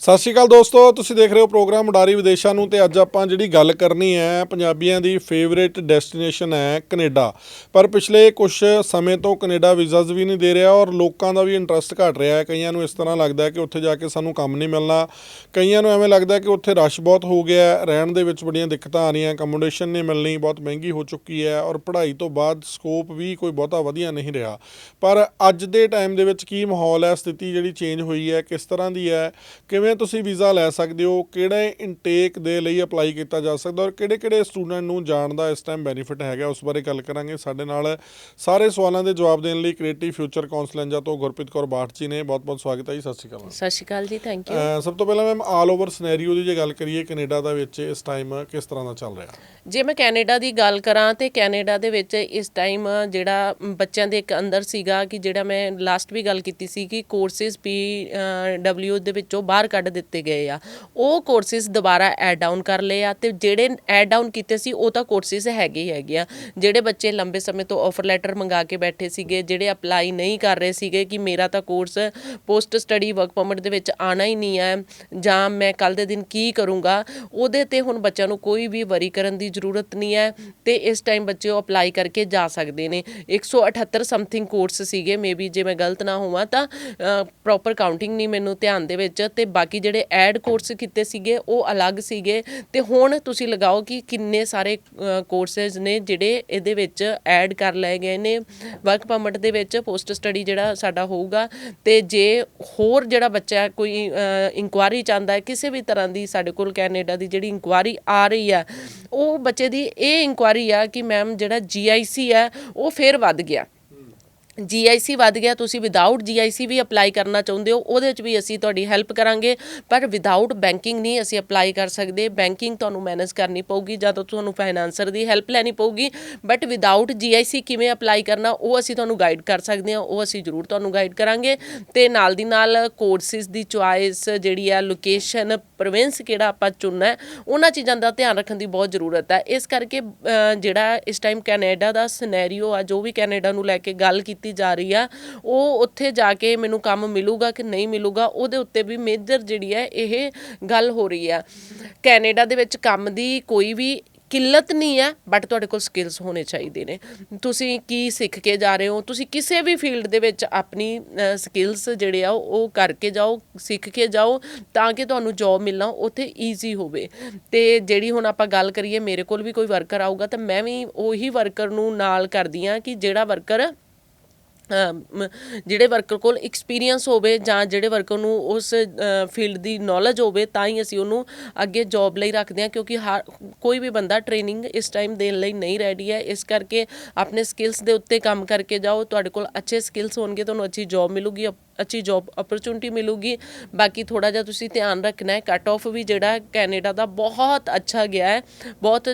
ਸਤਿ ਸ਼੍ਰੀ ਅਕਾਲ ਦੋਸਤੋ, ਤੁਸੀਂ ਦੇਖ ਰਹੇ ਹੋ ਪ੍ਰੋਗਰਾਮ ਉਡਾਰੀ ਵਿਦੇਸ਼ਾਂ ਨੂੰ ਤੇ ਅੱਜ ਆਪਾਂ ਜਿਹੜੀ ਗੱਲ ਕਰਨੀ ਹੈ, ਪੰਜਾਬੀਆਂ ਦੀ ਫੇਵਰੇਟ ਡੈਸਟੀਨੇਸ਼ਨ ਹੈ ਕੈਨੇਡਾ। ਪਰ ਪਿਛਲੇ ਕੁਝ ਸਮੇਂ ਤੋਂ ਕੈਨੇਡਾ ਵੀਜ਼ਾਜ਼ ਵੀ ਨਹੀਂ ਦੇ ਰਿਹਾ ਔਰ ਲੋਕਾਂ ਦਾ ਵੀ ਇੰਟਰਸਟ ਘਟ ਰਿਹਾ ਹੈ। ਕਈਆਂ ਨੂੰ ਇਸ ਤਰ੍ਹਾਂ ਲੱਗਦਾ ਕਿ ਉੱਥੇ ਜਾ ਕੇ ਸਾਨੂੰ ਕੰਮ ਨਹੀਂ ਮਿਲਣਾ। ਕਈਆਂ ਨੂੰ ਐਵੇਂ ਲੱਗਦਾ ਕਿ ਉੱਥੇ ਰਸ਼ ਬਹੁਤ ਹੋ ਗਿਆ ਰਹਿਣ ਦੇ ਵਿੱਚ ਬੜੀਆਂ ਦਿੱਕਤਾਂ ਆ ਰਹੀਆਂ ਅਕਮੋਡੇਸ਼ਨ ਨਹੀਂ ਮਿਲਣੀ, ਬਹੁਤ ਮਹਿੰਗੀ ਹੋ ਚੁੱਕੀ ਹੈ ਔਰ ਪੜ੍ਹਾਈ ਤੋਂ ਬਾਅਦ ਸਕੋਪ ਵੀ ਕੋਈ ਬਹੁਤਾ ਵਧੀਆ ਨਹੀਂ ਰਿਹਾ। ਪਰ ਅੱਜ ਦੇ ਟਾਈਮ ਦੇ ਵਿੱਚ ਕੀ ਮਾਹੌਲ ਹੈ, ਸਥਿਤੀ ਜਿਹੜੀ ਚੇਂਜ ਹੋਈ ਹੈ, ਕਿਸ ਤਰ੍ਹਾਂ ਦੀ ਹੈ, ਕਿਵੇਂ ਤੁਸੀਂ ਵੀਜ਼ਾ ਲੈ ਸਕਦੇ ਹੋ ਕਿਹੜੇ ਇਨਟੇਕ ਦੇ ਲਈ ਅਪਲਾਈ ਕੀਤਾ ਜਾ ਸਕਦਾ ਔਰ ਕਿਹੜੇ-ਕਿਹੜੇ ਸਟੂਡੈਂਟ ਨੂੰ ਜਾਣ ਦਾ ਇਸ ਟਾਈਮ ਬੈਨੀਫਿਟ ਹੈਗਾ ਉਸ ਬਾਰੇ ਗੱਲ ਕਰਾਂਗੇ। ਸਾਡੇ ਨਾਲ ਸਾਰੇ ਸਵਾਲਾਂ ਦੇ ਜਵਾਬ ਦੇਣ ਲਈ ਕ੍ਰੀਏਟਿਵ ਫਿਊਚਰ ਕਾਉਂਸਲੈਂਜਾ ਤੋਂ ਗੁਰਪ੍ਰੀਤ ਕੌਰ ਬਾਠ ਜੀ ਨੇ। ਬਹੁਤ-ਬਹੁਤ ਸਵਾਗਤ ਹੈ ਜੀ ਸਤਿ ਸ਼੍ਰੀ ਅਕਾਲ ਸਤਿ ਸ਼੍ਰੀ ਅਕਾਲ ਜੀ ਥੈਂਕ ਯੂ ਸਭ ਤੋਂ ਪਹਿਲਾਂ ਮੈਮ ਆਲ ਓਵਰ ਸਿਨੈਰੀਓ ਦੀ ਜੇ ਗੱਲ ਕਰੀਏ ਕੈਨੇਡਾ ਦਾ ਵਿੱਚ ਇਸ ਟਾਈਮ ਕਿਸ ਤਰ੍ਹਾਂ ਦਾ ਚੱਲ ਰਿਹਾ? ਜੇ ਮੈਂ ਕੈਨੇਡਾ ਦੀ ਗੱਲ ਕਰਾਂ ਤੇ ਕੈਨੇਡਾ ਦੇ ਵਿੱਚ ਇਸ ਟਾਈਮ ਜਿਹੜਾ ਬੱਚਿਆਂ ਦੇ ਇੱਕ ਅੰਦਰ ਸੀਗਾ ਕਿ ਜਿਹੜਾ ਮੈਂ ਲਾਸਟ ਵੀ ਗੱਲ ਕੀਤੀ ਸੀ ਕਿ ਕੋਰਸਿਸ ਪੀ ਡਬਲਯੂ ਦੇ ਵਿੱਚੋਂ ਬਾਹਰ ਕੱਢ ਦਿੱਤੇ ਗਏ ਆ। ਉਹ ਕੋਰਸਿਸ ਦੁਬਾਰਾ ਐਡ ਡਾਊਨ ਕਰ ਲਏ ਆ ਤੇ ਜਿਹੜੇ ਐਡ ਡਾਊਨ ਕੀਤੇ ਸੀ, ਉਹ ਤਾਂ ਕੋਰਸਿਸ ਹੈਗੇ ਹੀ ਹੈਗੇ ਆ। ਜਿਹੜੇ ਬੱਚੇ ਲੰਬੇ ਸਮੇਂ ਤੋਂ ਆਫਰ ਲੈਟਰ ਮੰਗਾ ਕੇ ਬੈਠੇ ਸੀਗੇ, ਜਿਹੜੇ ਅਪਲਾਈ ਨਹੀਂ ਕਰ ਰਹੇ ਸੀਗੇ ਕਿ ਮੇਰਾ ਤਾਂ course post study work permit ਦੇ ਵਿੱਚ ਆਣਾ ਹੀ ਨਹੀਂ ਹੈ, ਜਾਂ ਮੈਂ ਕੱਲ ਦੇ ਦਿਨ ਕੀ ਕਰੂੰਗਾ, ਉਹਦੇ ਤੇ ਹੁਣ ਬੱਚਿਆਂ ਨੂੰ ਕੋਈ ਵੀ ਵਰੀ ਕਰਨ ਦੀ ਜ਼ਰੂਰਤ ਨਹੀਂ ਹੈ ਤੇ ਇਸ ਟਾਈਮ ਬੱਚੇ ਉਹ ਅਪਲਾਈ ਕਰਕੇ ਜਾ ਸਕਦੇ ਨੇ। 178 ਸਮਥਿੰਗ ਕੋਰਸ ਸੀਗੇ ਮੇਬੀ ਜੇ ਮੈਂ ਗਲਤ ਨਾ ਹੋਵਾਂ ਤਾਂ ਪ੍ਰੋਪਰ ਕਾਊਂਟਿੰਗ ਨਹੀਂ ਮੈਨੂੰ ਧਿਆਨ ਦੇ ਵਿੱਚ ਤੇ ਬਾਕੀ ਬਾਕੀ ਜਿਹੜੇ ਐਡ ਕੋਰਸ ਕੀਤੇ ਸੀਗੇ, ਉਹ ਅਲੱਗ ਸੀਗੇ। ਤੇ ਹੁਣ ਤੁਸੀਂ ਲਗਾਓ ਕਿ ਕਿੰਨੇ ਸਾਰੇ ਕੋਰਸਸ ਨੇ ਜਿਹੜੇ ਇਹਦੇ ਵਿੱਚ ਐਡ ਕਰ ਲਏ ਗਏ ਨੇ। ਵਰਕ ਪਰਮਿਟ ਦੇ ਵਿੱਚ ਪੋਸਟ ਸਟੱਡੀ ਜਿਹੜਾ ਸਾਡਾ ਹੋਊਗਾ। ਤੇ ਜੇ ਹੋਰ ਜਿਹੜਾ ਬੱਚਾ ਕੋਈ ਇਨਕੁਆਰੀ ਚਾਹੁੰਦਾ ਹੈ, ਕਿਸੇ ਵੀ ਤਰ੍ਹਾਂ ਦੀ ਸਾਡੇ ਕੋਲ ਕੈਨੇਡਾ ਦੀ ਜਿਹੜੀ ਇਨਕੁਆਰੀ ਆ ਰਹੀ ਆ ਉਹ ਬੱਚੇ ਦੀ ਇਹ ਇਨਕੁਆਰੀ ਆ ਕਿ ਮੈਮ ਜਿਹੜਾ ਜੀਆਈਸੀ ਆ ਉਹ ਫੇਰ ਵੱਧ ਗਿਆ। ਜੀਆਈਸੀ ਵੱਧ ਗਿਆ, ਤੁਸੀਂ ਵਿਦਆਊਟ ਜੀਆਈਸੀ ਵੀ ਅਪਲਾਈ ਕਰਨਾ ਚਾਹੁੰਦੇ ਹੋ, ਉਹਦੇ ਵਿੱਚ ਵੀ ਅਸੀਂ ਤੁਹਾਡੀ ਹੈਲਪ ਕਰਾਂਗੇ, ਪਰ ਵਿਦਆਊਟ ਬੈਂਕਿੰਗ ਨਹੀਂ ਅਸੀਂ ਅਪਲਾਈ ਕਰ ਸਕਦੇ ਬੈਂਕਿੰਗ ਤੁਹਾਨੂੰ ਮੈਨੇਜ ਕਰਨੀ ਪਊਗੀ ਜਾਂ ਤਾਂ ਤੁਹਾਨੂੰ ਫਾਈਨਾਂਸਰ ਦੀ ਹੈਲਪ ਲੈਣੀ ਪਊਗੀ ਬਟ ਵਿਦਆਊਟ ਜੀਆਈਸੀ ਕਿਵੇਂ ਅਪਲਾਈ ਕਰਨਾ, ਉਹ ਅਸੀਂ ਤੁਹਾਨੂੰ ਗਾਈਡ ਕਰ ਸਕਦੇ ਹਾਂ, ਉਹ ਅਸੀਂ ਜ਼ਰੂਰ ਤੁਹਾਨੂੰ ਗਾਈਡ ਕਰਾਂਗੇ, ਤੇ ਨਾਲ ਦੀ ਨਾਲ ਕੋਰਸਿਸ ਦੀ ਚੁਆਇਸ ਜਿਹੜੀ ਆ ਲੋਕੇਸ਼ਨ ਪ੍ਰੋਵਿੰਸ ਕਿਹੜਾ ਆਪਾਂ ਚੁਣਨਾ ਉਹਨਾਂ ਚੀਜ਼ਾਂ ਦਾ ਧਿਆਨ ਰੱਖਣ ਦੀ ਬਹੁਤ ਜ਼ਰੂਰਤ ਹੈ, ਇਸ ਕਰਕੇ ਜਿਹੜਾ ਇਸ ਟਾਈਮ ਕੈਨੇਡਾ ਦਾ ਸਿਨੈਰੀਓ ਆ, ਜੋ ਵੀ ਕੈਨੇਡਾ ਨੂੰ ਲੈ ਕੇ ਗੱਲ ਕੀਤੀ ਜਾ ਰਹੀ ਆ। ਉਹ ਉੱਥੇ ਜਾ ਕੇ ਮੈਨੂੰ ਕੰਮ ਮਿਲੂਗਾ ਕਿ ਨਹੀਂ ਮਿਲੂਗਾ, ਉਹਦੇ ਉੱਤੇ ਵੀ ਮੇਜਰ ਜਿਹੜੀ ਹੈ ਇਹ ਗੱਲ ਹੋ ਰਹੀ ਆ। ਕੈਨੇਡਾ ਦੇ ਵਿੱਚ ਕੰਮ ਦੀ ਕੋਈ ਵੀ ਕਿੱਲਤ ਨਹੀਂ ਹੈ ਬਟ ਤੁਹਾਡੇ ਕੋਲ ਸਕਿੱਲਸ ਹੋਣੇ ਚਾਹੀਦੇ ਨੇ। ਤੁਸੀਂ ਕੀ ਸਿੱਖ ਕੇ ਜਾ ਰਹੇ ਹੋ? ਤੁਸੀਂ ਕਿਸੇ ਵੀ ਫੀਲਡ ਦੇ ਵਿੱਚ ਆਪਣੀ ਸਕਿੱਲਸ ਜਿਹੜੇ ਆ, ਉਹ ਕਰਕੇ ਜਾਓ, ਸਿੱਖ ਕੇ ਜਾਓ, ਤਾਂ ਕਿ ਤੁਹਾਨੂੰ ਜੌਬ ਮਿਲਣਾ ਉੱਥੇ ਈਜ਼ੀ ਹੋਵੇ। ਤੇ ਜਿਹੜੀ ਹੁਣ ਆਪਾਂ ਗੱਲ ਕਰੀਏ, ਮੇਰੇ ਕੋਲ ਵੀ ਕੋਈ ਵਰਕਰ ਆਊਗਾ, ਤਾਂ ਮੈਂ ਵੀ ਉਹੀ ਵਰਕਰ ਨੂੰ ਨਾਲ ਕਰਦੀ ਆ ਕਿ ਜਿਹੜਾ ਵਰਕਰ ਜਿਹੜੇ ਵਰਕਰ ਕੋਲ ਐਕਸਪੀਰੀਅੰਸ ਹੋਵੇ ਜਾਂ ਜਿਹੜੇ ਵਰਕਰ ਨੂੰ ਉਸ ਫੀਲਡ ਦੀ ਨੌਲੇਜ ਹੋਵੇ, ਤਾਂ ਹੀ ਅਸੀਂ ਉਹਨੂੰ ਅੱਗੇ ਜੌਬ ਲਈ ਰੱਖਦੇ ਹਾਂ, ਕਿਉਂਕਿ ਹਰ ਕੋਈ ਵੀ ਬੰਦਾ ਟ੍ਰੇਨਿੰਗ ਇਸ ਟਾਈਮ ਦੇਣ ਲਈ ਨਹੀਂ ਰੈਡੀ ਹੈ। ਇਸ ਕਰਕੇ ਆਪਣੇ ਸਕਿੱਲਸ ਦੇ ਉੱਤੇ ਕੰਮ ਕਰਕੇ ਜਾਓ, ਤੁਹਾਡੇ ਕੋਲ ਅੱਛੇ ਸਕਿੱਲਸ ਹੋਣਗੇ, ਤੁਹਾਨੂੰ ਅੱਛੀ ਜੌਬ ਮਿਲੂਗੀ ਅੱਛੀ ਜੌਬ ਓਪਰਚੁਨਿਟੀ ਮਿਲੂਗੀ। ਬਾਕੀ ਥੋੜਾ ਜਿਹਾ ਤੁਸੀਂ ਧਿਆਨ ਰੱਖਣਾ ਹੈ ਕੱਟ ਆਫ ਵੀ ਜਿਹੜਾ ਕੈਨੇਡਾ ਦਾ ਬਹੁਤ ਅੱਛਾ ਗਿਆ ਹੈ। ਬਹੁਤ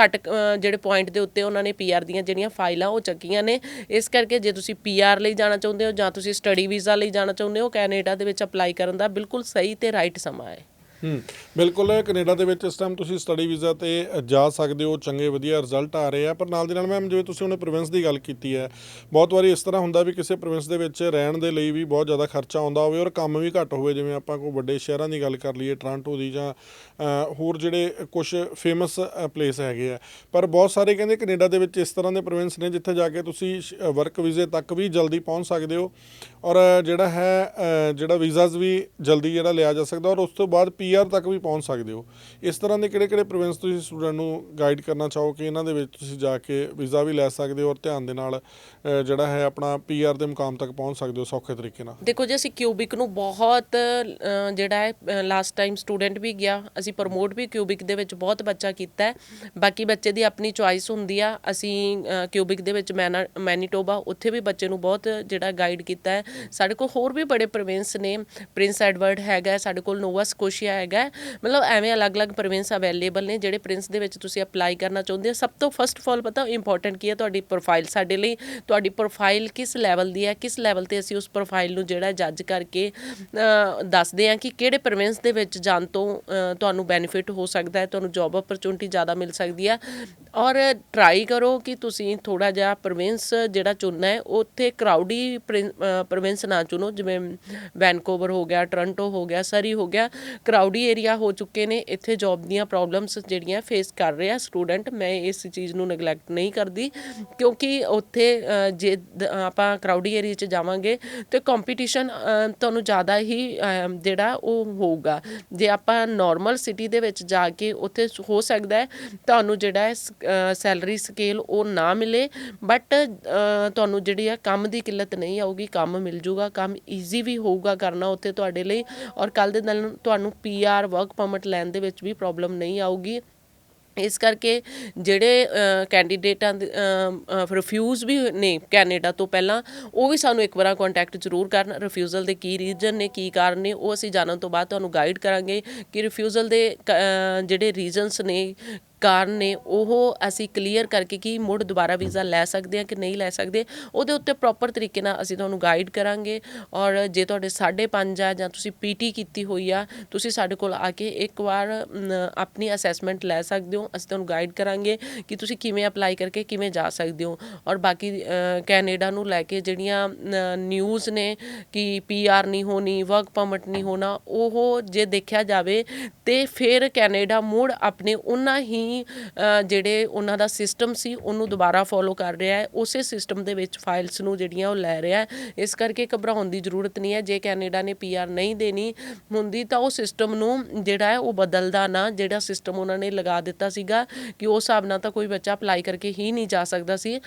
ਘੱਟ ਜਿਹੜੇ ਪੁਆਇੰਟ ਦੇ ਉੱਤੇ ਉਹਨਾਂ ਨੇ ਪੀਆਰ ਦੀਆਂ ਜਿਹੜੀਆਂ ਫਾਈਲਾਂ ਉਹ ਚੱਕੀਆਂ ਨੇ। ਇਸ ਕਰਕੇ ਜੇ ਤੁਸੀਂ ਪੀਆਰ ਲਈ ਜਾਣਾ ਚਾਹੁੰਦੇ ਹੋ ਜਾਂ ਤੁਸੀਂ ਸਟੱਡੀ ਵੀਜ਼ਾ ਲਈ ਜਾਣਾ ਚਾਹੁੰਦੇ ਹੋ ਕੈਨੇਡਾ ਦੇ ਵਿੱਚ ਅਪਲਾਈ ਕਰਨ ਦਾ ਬਿਲਕੁਲ ਸਹੀ ਤੇ ਰਾਈਟ ਸਮਾਂ ਹੈ। ਹੂੰ। ਬਿਲਕੁਲ, ਕੈਨੇਡਾ ਦੇ ਵਿੱਚ ਇਸ ਟਾਈਮ ਤੁਸੀਂ ਸਟੱਡੀ ਵੀਜ਼ਾ ਤੇ ਜਾ ਸਕਦੇ ਹੋ, ਚੰਗੇ ਵਧੀਆ ਰਿਜ਼ਲਟ ਆ ਰਹੇ ਆ, ਪਰ ਨਾਲ ਦੀ ਨਾਲ ਮੈਮ ਜਿਵੇਂ ਤੁਸੀਂ ਉਹਨੇ ਪ੍ਰੋਵਿੰਸ ਦੀ ਗੱਲ ਕੀਤੀ ਹੈ, ਬਹੁਤ ਵਾਰੀ ਇਸ ਤਰ੍ਹਾਂ ਹੁੰਦਾ ਵੀ ਕਿਸੇ ਪ੍ਰੋਵਿੰਸ ਦੇ ਵਿੱਚ ਰਹਿਣ ਦੇ ਲਈ ਵੀ ਬਹੁਤ ਜ਼ਿਆਦਾ ਖਰਚਾ ਆਉਂਦਾ ਹੋਵੇ ਔਰ ਕੰਮ ਵੀ ਘੱਟ ਹੋਵੇ, ਜਿਵੇਂ ਆਪਾਂ ਕੋਈ ਵੱਡੇ ਸ਼ਹਿਰਾਂ ਦੀ ਗੱਲ ਕਰ ਲਈਏ ਟ੍ਰਾਂਟੋ ਦੀ ਜਾਂ ਹੋਰ ਜਿਹੜੇ ਕੁਝ ਫੇਮਸ ਪਲੇਸ ਹੈਗੇ ਆ। ਪਰ ਬਹੁਤ ਸਾਰੇ ਕਹਿੰਦੇ ਕੈਨੇਡਾ ਦੇ ਵਿੱਚ ਇਸ ਤਰ੍ਹਾਂ ਦੇ ਪ੍ਰੋਵਿੰਸ ਨੇ, ਜਿੱਥੇ ਜਾ ਕੇ ਤੁਸੀਂ ਵਰਕ ਵੀਜ਼ੇ ਤੱਕ ਵੀ ਜਲਦੀ ਪਹੁੰਚ ਸਕਦੇ ਹੋ ਔਰ ਜਿਹੜਾ ਹੈ ਜਿਹੜਾ ਵੀਜ਼ਾਜ਼ ਵੀ ਜਲਦੀ ਜਿਹੜਾ ਲਿਆ ਜਾ ਸਕਦਾ ਔਰ ਉਸ ਤੋਂ ਬਾਅਦ ਪੀ ਪੀਆਰ ਤੱਕ ਵੀ ਪਹੁੰਚ ਸਕਦੇ ਹੋ। ਇਸ ਤਰ੍ਹਾਂ ਦੇ ਕਿਹੜੇ ਕਿਹੜੇ ਪ੍ਰੋਵਿੰਸ ਤੁਸੀਂ ਸਟੂਡੈਂਟ ਨੂੰ ਗਾਈਡ ਕਰਨਾ ਚਾਹੋ ਕਿ ਇਹਨਾਂ ਦੇ ਵਿੱਚ ਤੁਸੀਂ ਜਾ ਕੇ ਵੀਜ਼ਾ ਵੀ ਲੈ ਸਕਦੇ ਹੋ ਔਰ ਧਿਆਨ ਦੇ ਨਾਲ ਜਿਹੜਾ ਹੈ ਆਪਣਾ ਪੀਆਰ ਦੇ ਮੁਕਾਮ ਤੱਕ ਪਹੁੰਚ ਸਕਦੇ ਹੋ ਸੌਖੇ ਤਰੀਕੇ ਨਾਲ? ਦੇਖੋ ਜੀ, ਅਸੀਂ ਕਿਊਬਿਕ ਨੂੰ ਬਹੁਤ ਜਿਹੜਾ ਹੈ ਲਾਸਟ ਟਾਈਮ ਸਟੂਡੈਂਟ ਵੀ ਗਿਆ, ਅਸੀਂ ਪ੍ਰਮੋਟ ਵੀ ਕਿਊਬਿਕ ਦੇ ਵਿੱਚ ਬਹੁਤ ਬੱਚਾ ਕੀਤਾ ਹੈ। ਬਾਕੀ ਬੱਚੇ ਦੀ ਆਪਣੀ ਚੁਆਇਸ ਹੁੰਦੀ ਆ, ਅਸੀਂ ਕਿਊਬਿਕ ਦੇ ਵਿੱਚ ਮੈਨਾ, ਮੈਨੀਟੋਬਾ, ਉੱਥੇ ਵੀ ਬੱਚੇ ਨੂੰ ਬਹੁਤ ਜਿਹੜਾ ਗਾਈਡ ਕੀਤਾ ਹੈ। ਸਾਡੇ ਕੋਲ ਹੋਰ ਵੀ ਬੜੇ ਪ੍ਰੋਵਿੰਸ ਨੇ ਪ੍ਰਿੰਸ ਐਡਵਰਡ ਹੈਗਾ, ਸਾਡੇ ਕੋਲ ਨੋਵਾ ਸਕੋਸ਼ੀਆ ਹੈਗਾ ਮਤਲਬ ਐਵੇਂ ਅਲੱਗ-ਅਲੱਗ ਪ੍ਰੋਵਿੰਸ ਅਵੇਲੇਬਲ ਨੇ, ਜਿਹੜੇ ਪ੍ਰਿੰਸ ਦੇ ਵਿੱਚ ਤੁਸੀਂ ਅਪਲਾਈ ਕਰਨਾ ਚਾਹੁੰਦੇ ਹੋ। ਸਭ ਤੋਂ ਫਸਟ ਆਫ ਆਲ ਪਤਾ ਇੰਪੋਰਟੈਂਟ ਕੀ ਹੈ ਤੁਹਾਡੀ ਪ੍ਰੋਫਾਈਲ ਸਾਡੇ ਲਈ ਤੁਹਾਡੀ ਪ੍ਰੋਫਾਈਲ ਕਿਸ ਲੈਵਲ ਦੀ ਹੈ? ਕਿਸ ਲੈਵਲ ਤੇ ਅਸੀਂ ਉਸ ਪ੍ਰੋਫਾਈਲ ਨੂੰ ਜਿਹੜਾ ਜੱਜ ਕਰਕੇ ਦੱਸਦੇ ਹਾਂ ਕਿ ਕਿਹੜੇ ਪ੍ਰੋਵਿੰਸ ਦੇ ਵਿੱਚ ਜਾਣ ਤੋਂ ਤੁਹਾਨੂੰ ਬੈਨੀਫਿਟ ਹੋ ਸਕਦਾ ਹੈ, ਤੁਹਾਨੂੰ ਜੌਬ ਓਪਰਚੁਨਿਟੀ ਜ਼ਿਆਦਾ ਮਿਲ ਸਕਦੀ ਹੈ। ਔਰ ਟਰਾਈ ਕਰੋ ਕਿ ਤੁਸੀਂ ਥੋੜਾ ਜਿਹਾ ਪ੍ਰੋਵਿੰਸ ਜਿਹੜਾ ਚੁਣਨਾ ਹੈ, ਉੱਥੇ ਕਰਾਊਡੀ ਪ੍ਰੋਵਿੰਸ ਨਾ ਚੁਣੋ। ਜਿਵੇਂ ਵੈਨਕੂਵਰ ਹੋ ਗਿਆ ਟੋਰਾਂਟੋ ਹੋ ਗਿਆ ਸਰੀ ਹੋ ਗਿਆ ਕਰਾਊਡੀ ਏਰੀਆ ਹੋ ਚੁੱਕੇ ਨੇ, ਇੱਥੇ ਜੌਬ ਦੀਆਂ ਪ੍ਰੋਬਲਮਸ ਜਿਹੜੀਆਂ ਫੇਸ ਕਰ ਰਿਹਾ ਸਟੂਡੈਂਟ ਮੈਂ ਇਸ ਚੀਜ਼ ਨੂੰ ਨੈਗਲੈਕਟ ਨਹੀਂ ਕਰਦੀ, ਕਿਉਂਕਿ ਉੱਥੇ ਜੇ ਆਪਾਂ ਕਰਾਊਡੀ ਏਰੀਆ 'ਚ ਜਾਵਾਂਗੇ, ਤੇ ਕੰਪੀਟੀਸ਼ਨ ਤੁਹਾਨੂੰ ਜ਼ਿਆਦਾ ਹੀ ਜਿਹੜਾ ਉਹ ਹੋਊਗਾ। ਜੇ ਆਪਾਂ ਨਾਰਮਲ ਸਿਟੀ ਦੇ ਵਿੱਚ ਜਾ ਕੇ ਉੱਥੇ ਹੋ ਸਕਦਾ ਹੈ, ਤੁਹਾਨੂੰ ਜਿਹੜਾ ਹੈ ਸੈਲਰੀ ਸਕੇਲ ਉਹ ਨਾ ਮਿਲੇ ਬਟ ਤੁਹਾਨੂੰ ਜਿਹੜੀ ਆ ਕੰਮ ਦੀ ਕਿੱਲਤ ਨਹੀਂ ਆਊਗੀ, ਕੰਮ ਮਿਲ ਜੂਗਾ, ਕੰਮ ਈਜ਼ੀ ਵੀ ਹੋਊਗਾ ਕਰਨਾ ਉੱਥੇ ਤੁਹਾਡੇ ਲਈ, ਔਰ ਕੱਲ ਦੇ ਦਿਨ ਤੁਹਾਨੂੰ ਪੀ ਪੀਆਰ ਵਰਕ ਪਰਮਿਟ ਲੈਣ ਦੇ ਵਿੱਚ ਵੀ ਪ੍ਰੋਬਲਮ ਨਹੀਂ ਆਊਗੀ। ਇਸ ਕਰਕੇ ਜਿਹੜੇ ਕੈਂਡੀਡੇਟਾਂ ਦੇ ਰਿਫਿਊਜ਼ ਵੀ ਨੇ ਕੈਨੇਡਾ ਤੋਂ ਪਹਿਲਾਂ, ਉਹ ਵੀ ਸਾਨੂੰ ਇੱਕ ਵਾਰ ਕੰਟੈਕਟ ਜ਼ਰੂਰ ਕਰਨ। ਰਿਫਿਊਜ਼ਲ ਦੇ ਕੀ ਰੀਜ਼ਨ ਨੇ, ਕੀ ਕਾਰਨ ਨੇ, ਉਹ ਅਸੀਂ ਜਾਣਨ ਤੋਂ ਬਾਅਦ ਤੁਹਾਨੂੰ ਗਾਈਡ ਕਰਾਂਗੇ ਕਿ ਰਿਫਿਊਜ਼ਲ ਦੇ, ਕ- ਜਿਹੜੇ ਰੀਜ਼ਨਸ ਨੇ ਕਾਰਨ ਨੇ, ਉਹ ਅਸੀਂ ਕਲੀਅਰ ਕਰਕੇ ਕਿ ਮੁੜ ਦੁਬਾਰਾ ਵੀਜ਼ਾ ਲੈ ਸਕਦੇ ਹਾਂ ਕਿ ਨਹੀਂ ਲੈ ਸਕਦੇ, ਉਹਦੇ ਉੱਤੇ ਪ੍ਰੋਪਰ ਤਰੀਕੇ ਨਾਲ ਅਸੀਂ ਤੁਹਾਨੂੰ ਗਾਈਡ ਕਰਾਂਗੇ ਔਰ ਜੇ ਤੁਹਾਡੇ 5.5 ਆ ਜਾਂ ਤੁਸੀਂ ਪੀਟੀ ਕੀਤੀ ਹੋਈ ਆ, ਤੁਸੀਂ ਸਾਡੇ ਕੋਲ ਆ ਕੇ ਇੱਕ ਵਾਰ ਆਪਣੀ ਅਸੈਸਮੈਂਟ ਲੈ ਸਕਦੇ ਹੋ, ਅਸੀਂ ਤੁਹਾਨੂੰ ਗਾਈਡ ਕਰਾਂਗੇ ਕਿ ਤੁਸੀਂ ਕਿਵੇਂ ਅਪਲਾਈ ਕਰਕੇ ਕਿਵੇਂ ਜਾ ਸਕਦੇ ਹੋ ਔਰ ਬਾਕੀ ਕੈਨੇਡਾ ਨੂੰ ਲੈ ਕੇ ਜਿਹੜੀਆਂ ਨਿਊਜ਼ ਨੇ ਕਿ ਪੀਆਰ ਨਹੀਂ ਹੋਣੀ ਵਰਕ ਪਰਮਿਟ ਨਹੀਂ ਹੋਣਾ, ਉਹ ਜੇ ਦੇਖਿਆ ਜਾਵੇ ਤੇ ਫਿਰ ਕੈਨੇਡਾ ਮੁੜ ਆਪਣੇ ਉਹਨਾਂ ਹੀ ਅ, ਜਿਹੜੇ ਉਹਨਾਂ ਦਾ ਸਿਸਟਮ ਸੀ ਉਹਨੂੰ ਦੁਬਾਰਾ ਫੋਲੋ ਕਰ ਰਿਹਾ ਹੈ। ਉਸੇ ਸਿਸਟਮ ਦੇ ਵਿੱਚ ਫਾਈਲਸ ਨੂੰ ਜਿਹੜੀਆਂ ਉਹ ਲੈ ਰਿਹਾ ਹੈ। ਇਸ ਕਰਕੇ ਘਬਰਾਉਣ ਦੀ ਜ਼ਰੂਰਤ ਨਹੀਂ ਹੈ। ਜੇ ਕੈਨੇਡਾ ਨੇ ਪੀਆਰ ਨਹੀਂ ਦੇਣੀ ਹੁੰਦੀ ਤਾਂ ਉਹ ਸਿਸਟਮ ਨੂੰ ਜਿਹੜਾ ਹੈ ਉਹ ਬਦਲਦਾ ਨਾ। ਜਿਹੜਾ ਸਿਸਟਮ ਉਹਨਾਂ ਨੇ ਲਗਾ ਦਿੱਤਾ ਸੀਗਾ ਕਿ ਉਸ ਹਿਸਾਬ ਨਾਲ ਤਾਂ ਕੋਈ ਬੱਚਾ ਅਪਲਾਈ ਕਰਕੇ ਹੀ ਨਹੀਂ ਜਾ ਸਕਦਾ ਸੀ।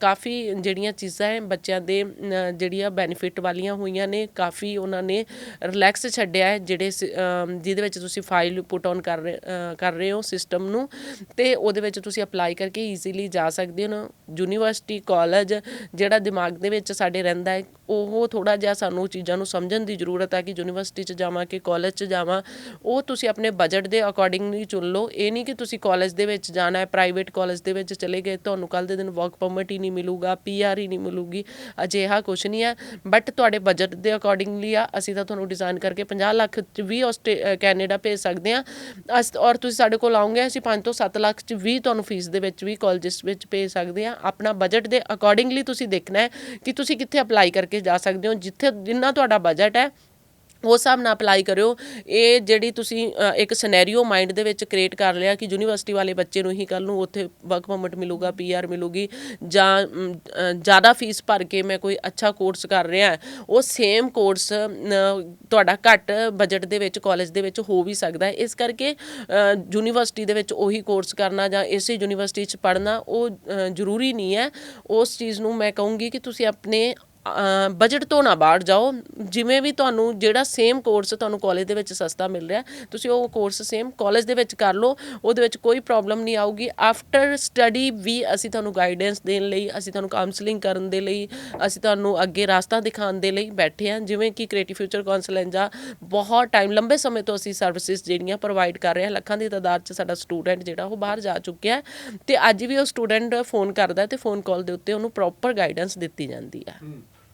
ਕਾਫੀ ਜਿਹੜੀਆਂ ਚੀਜ਼ਾਂ ਹੈ ਬੱਚਿਆਂ ਦੇ ਜਿਹੜੀਆਂ ਬੈਨੀਫਿਟ ਵਾਲੀਆਂ ਹੋਈਆਂ ਨੇ ਕਾਫੀ ਉਹਨਾਂ ਨੇ ਰਿਲੈਕਸ ਛੱਡਿਆ ਹੈ। ਜਿਹੜੇ ਸ- ਜਿਹਦੇ ਵਿੱਚ ਤੁਸੀਂ ਫਾਈਲ ਪੁਟ ਔਨ ਕਰ ਰਹੇ ਕਰ ਰਹੇ ਹੋ ਸਿਸਟਮ ਨੂੰ ਤੇ ਉਹਦੇ ਵਿੱਚ ਤੁਸੀਂ ਅਪਲਾਈ ਕਰਕੇ ਈਜ਼ੀਲੀ ਜਾ ਸਕਦੇ ਹੋ ਯੂਨੀਵਰਸਿਟੀ ਕਾਲਜ ਜਿਹੜਾ ਦਿਮਾਗ ਦੇ ਵਿੱਚ ਸਾਡੇ ਰਹਿੰਦਾ ਹੈ ਉਹ ਥੋੜਾ ਜਿਹਾ ਸਾਨੂੰ ਚੀਜ਼ਾਂ ਨੂੰ ਸਮਝਣ ਦੀ ਜ਼ਰੂਰਤ ਹੈ ਕਿ ਯੂਨੀਵਰਸਿਟੀ 'ਚ ਜਾਵਾਂ ਕਿ ਕਾਲਜ 'ਚ ਜਾਵਾਂ, ਉਹ ਤੁਸੀਂ ਆਪਣੇ ਬਜਟ ਦੇ ਅਕੋਰਡਿੰਗਲੀ ਚੁਣ ਲਓ। ਇਹ ਨਹੀਂ ਕਿ ਤੁਸੀਂ ਕਾਲਜ ਦੇ ਵਿੱਚ ਜਾਣਾ ਹੈ ਪ੍ਰਾਈਵੇਟ ਕਾਲਜ ਦੇ ਵਿੱਚ ਚਲੇ ਗਏ, ਤੁਹਾਨੂੰ ਕੱਲ ਦੇ ਦਿਨ ਵਰਕ ਪਰਮਿਟ ਹੀ ਨਹੀਂ ਮਿਲੂਗਾ ਪੀਆਰ ਹੀ ਨਹੀਂ ਮਿਲੂਗੀ, ਅਜਿਹਾ ਕੁਝ ਨਹੀਂ ਹੈ। ਬਟ ਤੁਹਾਡੇ ਬਜਟ ਦੇ ਅਕੋਰਡਿੰਗਲੀ ਆ, ਅਸੀਂ ਤਾਂ ਤੁਹਾਨੂੰ ਡਿਜ਼ਾਈਨ ਕਰਕੇ 50 ਲੱਖ 'ਚ ਵੀ ਆਸਟ੍ਰੇ ਕੈਨੇਡਾ ਭੇਜ ਸਕਦੇ ਹਾਂ। ਅਸ, ਔਰ ਤੁਸੀਂ ਸਾਡੇ ਕੋਲ ਆਉਂਗੇ ਅਸੀਂ 5 ਤੋਂ 7 ਲੱਖ 'ਚ ਵੀ ਤੁਹਾਨੂੰ ਫੀਸ ਦੇ ਵਿੱਚ ਵੀ ਕਾਲਜਸ ਵਿੱਚ ਭੇਜ ਸਕਦੇ ਹਾਂ। ਆਪਣਾ ਬਜਟ ਦੇ ਅਕੋਰਡਿੰਗਲੀ ਤੁਸੀਂ ਦੇਖਣਾ ਹੈ ਕਿ ਤੁਸੀਂ ਕਿੱਥੇ ਅਪਲਾਈ ਕਰਕੇ ਜਾ ਸਕਦੇ ਹੋ, ਜਿੱਥੇ ਜਿੰਨਾ ਤੁਹਾਡਾ ਬਜਟ ਹੈ, ਉਸ ਹਿਸਾਬ ਨਾਲ ਅਪਲਾਈ ਕਰਿਓ। ਇਹ ਜਿਹੜੀ ਤੁਸੀਂ ਇੱਕ ਸਿਨੈਰੀਓ ਮਾਈਂਡ ਦੇ ਵਿੱਚ ਕ੍ਰੀਏਟ ਕਰ ਲਿਆ ਕਿ ਯੂਨੀਵਰਸਿਟੀ ਵਾਲੇ ਬੱਚੇ ਨੂੰ ਹੀ ਕੱਲ ਨੂੰ ਉੱਥੇ ਵਰਕ ਪਰਮਿਟ ਮਿਲੂਗਾ ਪੀਆਰ ਮਿਲੂਗੀ, ਜਾਂ ਜ਼ਿਆਦਾ ਫੀਸ ਭਰ ਕੇ ਮੈਂ ਕੋਈ ਅੱਛਾ ਕੋਰਸ ਕਰ ਰਿਹਾ ਉਹ ਸੇਮ ਕੋਰਸ ਤੁਹਾਡਾ ਘੱਟ ਬਜਟ ਦੇ ਵਿੱਚ ਕਾਲਜ ਦੇ ਵਿੱਚ ਹੋ ਵੀ ਸਕਦਾ ਹੈ। ਇਸ ਕਰਕੇ ਯੂਨੀਵਰਸਿਟੀ ਦੇ ਵਿੱਚ ਉਹੀ ਕੋਰਸ ਕਰਨਾ ਜਾਂ ਇਸੇ ਯੂਨੀਵਰਸਿਟੀ 'ਚ ਪੜ੍ਹਨਾ ਉਹ ਜ਼ਰੂਰੀ ਨਹੀਂ ਹੈ। ਉਸ ਚੀਜ਼ ਨੂੰ ਮੈਂ ਕਹੂੰਗੀ ਕਿ ਤੁਸੀਂ ਆਪਣੇ ਬਜਟ ਤੋਂ ਨਾ ਬਾਹਰ ਜਾਓ। ਜਿਵੇਂ ਵੀ ਤੁਹਾਨੂੰ ਜਿਹੜਾ ਸੇਮ ਕੋਰਸ ਤੁਹਾਨੂੰ ਕਾਲਜ ਦੇ ਵਿੱਚ ਸਸਤਾ ਮਿਲ ਰਿਹਾ, ਤੁਸੀਂ ਉਹ ਕੋਰਸ ਸੇਮ ਕਾਲਜ ਦੇ ਵਿੱਚ ਕਰ ਲਓ। ਉਹਦੇ ਵਿੱਚ ਕੋਈ ਪ੍ਰੋਬਲਮ ਨਹੀਂ ਆਊਗੀ। ਆਫਟਰ ਸਟੱਡੀ ਵੀ ਅਸੀਂ ਤੁਹਾਨੂੰ ਗਾਈਡੈਂਸ ਦੇਣ ਲਈ, ਅਸੀਂ ਤੁਹਾਨੂੰ ਕਾਉਂਸਲਿੰਗ ਕਰਨ ਦੇ ਲਈ, ਅਸੀਂ ਤੁਹਾਨੂੰ ਅੱਗੇ ਰਸਤਾ ਦਿਖਾਉਣ ਦੇ ਲਈ ਬੈਠੇ ਹਾਂ। ਜਿਵੇਂ ਕਿ ਕ੍ਰੀਏਟਿਵ ਫਿਊਚਰ ਕਾਉਂਸਲ ਜਾਂ ਬਹੁਤ ਟਾਈਮ ਲੰਬੇ ਸਮੇਂ ਤੋਂ ਅਸੀਂ ਸਰਵਿਸਿਜ਼ ਜਿਹੜੀਆਂ ਪ੍ਰੋਵਾਈਡ ਕਰ ਰਹੇ ਹਾਂ, ਲੱਖਾਂ ਦੀ ਤਾਦਾਦ 'ਚ ਸਾਡਾ ਸਟੂਡੈਂਟ ਜਿਹੜਾ, ਉਹ ਬਾਹਰ ਜਾ ਚੁੱਕਿਆ ਹੈ। ਤੇ ਅੱਜ ਵੀ ਉਹ ਸਟੂਡੈਂਟ ਫੋਨ ਕਰਦਾ ਹੈ ਤੇ ਫੋਨ ਕਾਲ ਦੇ ਉੱਤੇ ਉਹਨੂੰ ਪ੍ਰੋਪਰ ਗਾਈਡੈਂਸ ਦਿੱਤੀ ਜਾਂਦੀ ਹੈ।